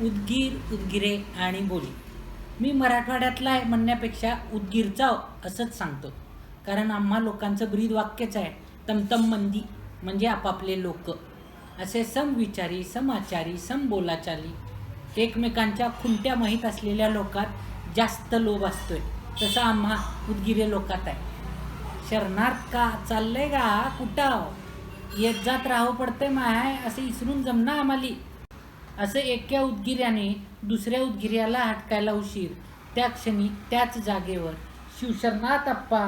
उदगीर उदगिरे आणि बोली. मी मराठवाड्यातला आहे म्हणण्यापेक्षा उदगीरचा असंच सांगतो. कारण आम्हा लोकांचं ब्रीद वाक्यच आहे तमतम मंदी म्हणजे आपापले लोक. असे समविचारी समाचारी समबोलाचाली. एकमेकांच्या खुंट्या माहीत असलेल्या लोकात जास्त लोभ असतोय तसं आम्हा उदगिरे लोकात आहे. शरणार्थ का चाललंय का कुठं येत जात राहावं पडतंय माय असं इसरून जमना आम्हाली. असं एका उदगिर्याने दुसऱ्या उदगिऱ्याला हटकायला उशीर. त्या क्षणी त्याच जागेवर शिवशरणात अप्पा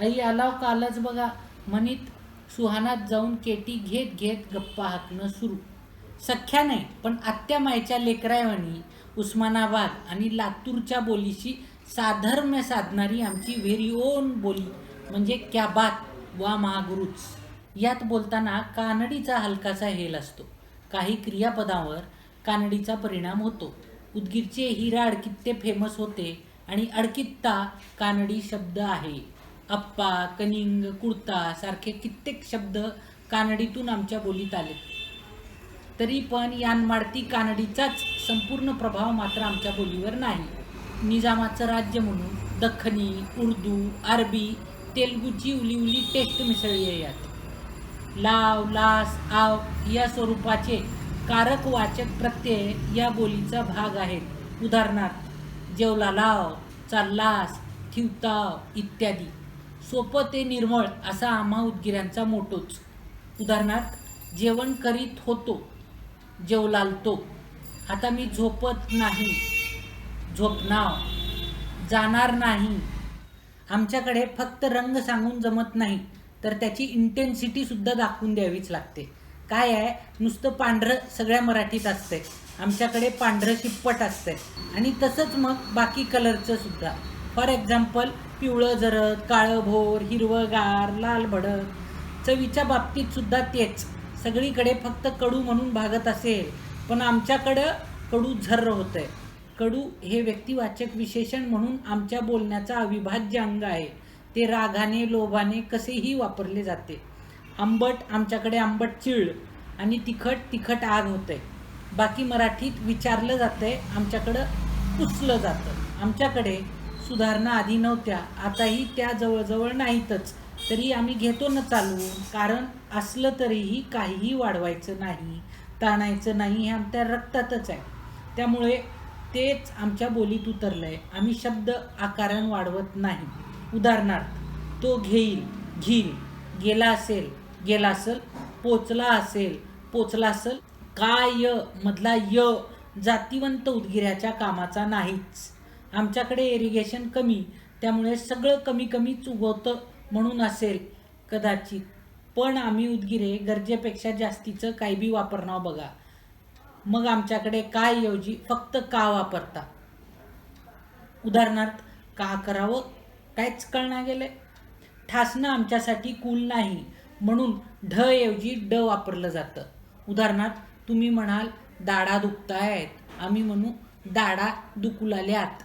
आई आलाव कालच बघा म्हणीत सुहानात जाऊन केटी घेत घेत गप्पा हाकणं सुरू. सख्या नाही पण आत्या मायच्या लेकरायवानी उस्मानाबाद आणि लातूरच्या बोलीशी साधर्म्य साधणारी आमची व्हेरी ओन बोली म्हणजे क्या बात वा महागुरुच. यात बोलताना कानडीचा हलकासा हेल असतो. काही क्रियापदावर कानडीचा परिणाम होतो. उदगीरचे हिरा अडकित्ते फेमस होते आणि अडकित्ता कानडी शब्द आहे. अप्पा कनिंग कुर्ता सारखे कित्येक शब्द कानडीतून आमच्या बोलीत आले. तरी पण यानमाडती कानडीचाच संपूर्ण प्रभाव मात्र आमच्या बोलीवर नाही. निजामाचं राज्य म्हणून दख्खनी उर्दू अरबी तेलगूची उली उली टेस्ट मिसळली आहे यात. लाव लास आव या स्वरूपाचे कारक वाचक प्रत्यय या बोलीचा भाग आहेत. उदाहरणार्थ जेवला लाव चाललास ठिवताव इत्यादी. सोपं ते निर्मळ असा आम्हा उदगिऱ्यांचा मोटोच. उदाहरणार्थ जेवण करीत होतो जेवलालतो. आता मी झोपत नाही. झोपनाव जाणार नाही. आमच्याकडे फक्त रंग सांगून जमत नाही तर त्याची इंटेन्सिटीसुद्धा दाखवून द्यावीच लागते. काय आहे? नुसतं पांढरं सगळ्या मराठीत असतंय. आमच्याकडे पांढरं शिप्पट असतंय. आणि तसंच मग बाकी कलरचं सुद्धा. फॉर एक्झाम्पल पिवळं जरद काळं भोर हिरवंगार लाल भडक चवीच्या बाबतीत सुद्धा तेच. सगळीकडे फक्त कडू म्हणून भागत असेल पण आमच्याकडं कडू झर्र आहे कडू हे व्यक्तिवाचक विशेषण म्हणून आमच्या बोलण्याचा अविभाज्य अंग आहे. ते रागाने लोभाने कसेही वापरले जाते. आंबट आमच्याकडे आंबट चिळ आणि तिखट तिखट आग होते. बाकी मराठीत विचारलं जातंय आमच्याकडं पुसलं जातं. आमच्याकडे सुधारणा आधी नव्हत्या आताही त्या जवळजवळ नाहीतच. तरी आम्ही घेतो ना चालवून कारण असलं तरीही काहीही वाढवायचं नाही ताणायचं नाही हे आमच्या रक्तातच आहे. त्यामुळे तेच आमच्या बोलीत उतरलं आहे आम्ही शब्द आकारण वाढवत नाही. उदाहरणार्थ तो घेईल घेईल गेला असेल गेला असेल पोचला असेल पोचला असेल काय य मधला य जातीवंत उदगिऱ्याच्या कामाचा नाहीच. आमच्याकडे इरिगेशन कमी त्यामुळे सगळं कमी कमीच उगवतं म्हणून असेल कदाचित. पण आम्ही उदगिरे गरजेपेक्षा जास्तीचं काही बी वापरणार बघा. मग आमच्याकडे काय ऐवजी फक्त का वापरता? उदाहरणार्थ का करावं? कायच कळणार गेलं ठासणं आमच्यासाठी कूल नाही. म्हणून ढ ऐवजी ड वापरलं जातं. उदाहरणार्थ तुम्ही म्हणाल दाडा दुखतायत. आम्ही म्हणू दाडा दुकुलाल्यात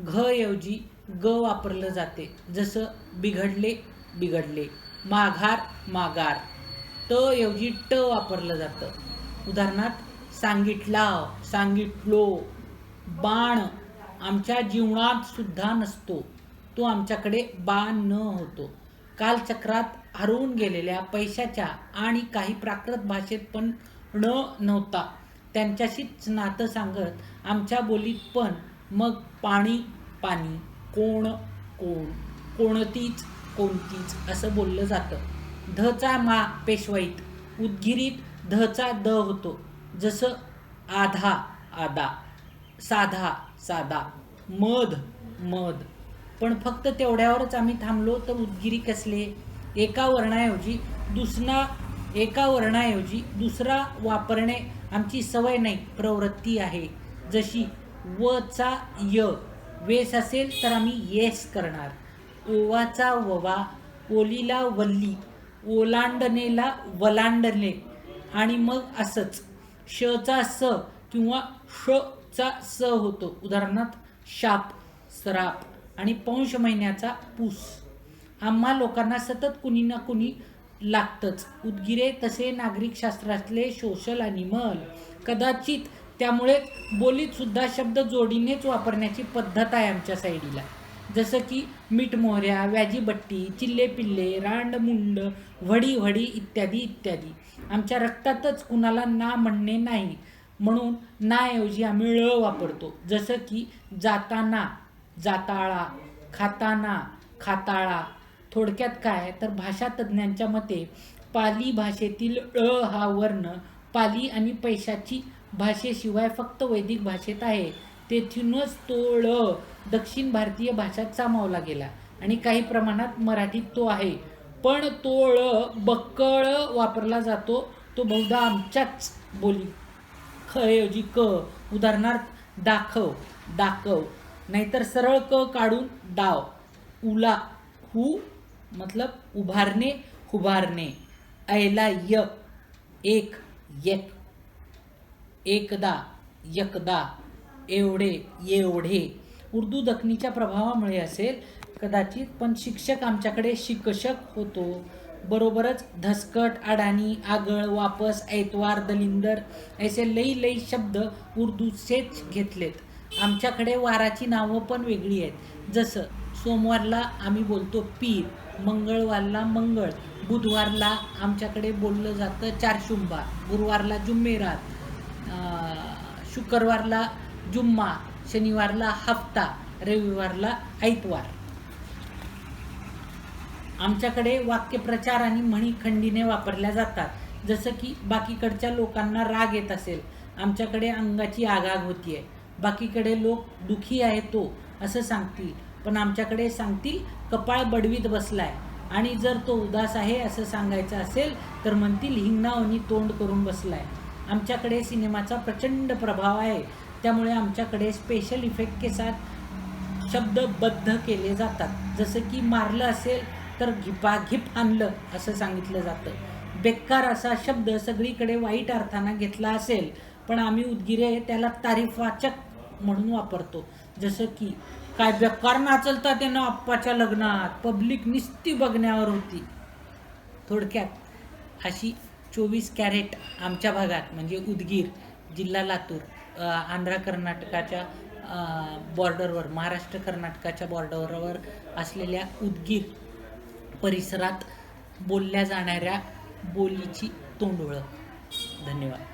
घ ऐवजी ग वापरलं जाते. जसं बिघडले बिघडले. माघार माघार. त ऐवजी ट वापरलं जातं. उदाहरणार्थ सांगितला सांगितलो. बाण आमच्या जीवनात सुद्धा नसतो. तो आमच्याकडे बाण न होतो. कालचक्रात हरवून गेलेल्या पैशाच्या आणि काही प्राकृत भाषेत पण ण नव्हता. त्यांच्याशीच नातं सांगत आमच्या बोलीत पण मग पाणी पाणी कोण कोण कोणतीच कोणतीच असं बोललं जातं. धचा मा पेशवाईत उदगिरीत धचा द होतो. जसं आधा आदा साधा साधा मध मध. पण फक्त तेवढ्यावरच आम्ही थांबलो तर उदगिरी कसले? एका वर्णाऐवजी दुसरा एका वर्णाऐवजी दुसरा वापरणे आमची सवय नाही प्रवृत्ती आहे. जशी वचा य वेस असेल तर आम्ही येस करणार. ओवाचा ववा ओलीला वल्ली ओलांडनेला वलांडणे आणि मग असंच. शचा स किंवा श चा स होतो. उदाहरणार्थ शाप सराप. आणि पौष महिन्याचा पूस. आम्हा लोकांना सतत कुणी ना कुणी लागतंच. उदगिरे तसे नागरिक शास्त्रातले सोशल अनिमल कदाचित त्यामुळे बोलीतसुद्धा शब्द जोडीनेच वापरण्याची पद्धत आहे आमच्या साईडीला. जसं की मीठ मोहऱ्या व्याजीबट्टी चिल्ले पिल्ले रांडमुंड वडी व्हडी व्हडी इत्यादी इत्यादी. आमच्या रक्तातच कुणाला ना म्हणणे नाही. म्हणून नाऐवजी आम्ही ळ वापरतो. जसं की जाताना. जाताळा खाताना खाताळा. थोडक्यात काय? तर भाषा तज्ज्ञांच्या मते पाली भाषेतील ळ हा वर्ण पाली आणि पैशाची भाषेशिवाय फक्त वैदिक भाषेत आहे. तेथूनच तो ळ दक्षिण भारतीय भाषात सामावला गेला आणि काही प्रमाणात मराठीत तो आहे. पण तो ळ बक्कळ वापरला जातो. तो बहुधा आमच्याच बोली खऐवजी क उदाहरणार्थ दाखव दाखव. नाहीतर सरळ क काढून डाव. उला हु मतलब उभारणे उभारणे ऐला य एक यक. एकदा यकदा. एवढे एवढे उर्दू दखनीच्या प्रभावामुळे असेल. कदाचित पण शिक्षक आमच्याकडे शिक्षक होतो. बरोबरच धसकट अडाणी आगळ वापस ऐतवार दलिंदर असे लई लई शब्द उर्दूचेच घेतलेत. आमच्याकडे वाराची नावं पण वेगळी आहेत. जसं सोमवारला आम्ही बोलतो पीर मंगळवारला मंगळ बुधवारला आमच्याकडे बोललं जातं चारशुंबा गुरुवारला जुम्मेरात शुक्रवारला जुम्मा शनिवारला हफ्ता रविवारला ऐतवार. आमच्याकडे वाक्यप्रचार आणि म्हणी खंडीने वापरल्या जातात. जसं की बाकीकडच्या लोकांना राग येत असेल. आमच्याकडे अंगाची आगाग होतीये. बाकीकडे लोक दुखी आहे तो असं सांगतील. पण आमच्याकडे सांगतील कपाळ बडवीत बसलाय. आणि जर तो उदास आहे असं सांगायचं असेल तर म्हणतील हिंगणावनी तोंड करून बसलाय. आमच्याकडे सिनेमाचा प्रचंड प्रभाव आहे. त्यामुळे आमच्याकडे स्पेशल इफेक्ट के साथ शब्दबद्ध केले जातात. जसं की मारलं असेल तर घिपाघिप आणलं असं सांगितलं जातं. बेकार असा शब्द सगळीकडे वाईट अर्थानं घेतला असेल पण आम्ही उदगिरे त्याला तारीफवाचक म्हणून वापरतो. जसं की काय बेकार नाचलता त्यानं आप्पाच्या लग्नात पब्लिक निस्ती बघण्यावर होती. थोडक्यात अशी चोवीस कॅरेट आमच्या भागात म्हणजे उदगीर जिल्हा लातूर आंध्र कर्नाटकाच्या बॉर्डरवर महाराष्ट्र कर्नाटकाच्या बॉर्डरवर असलेल्या उदगीर परिसरात बोलल्या जाणाऱ्या बोलीची तोंडओळख धन्यवाद.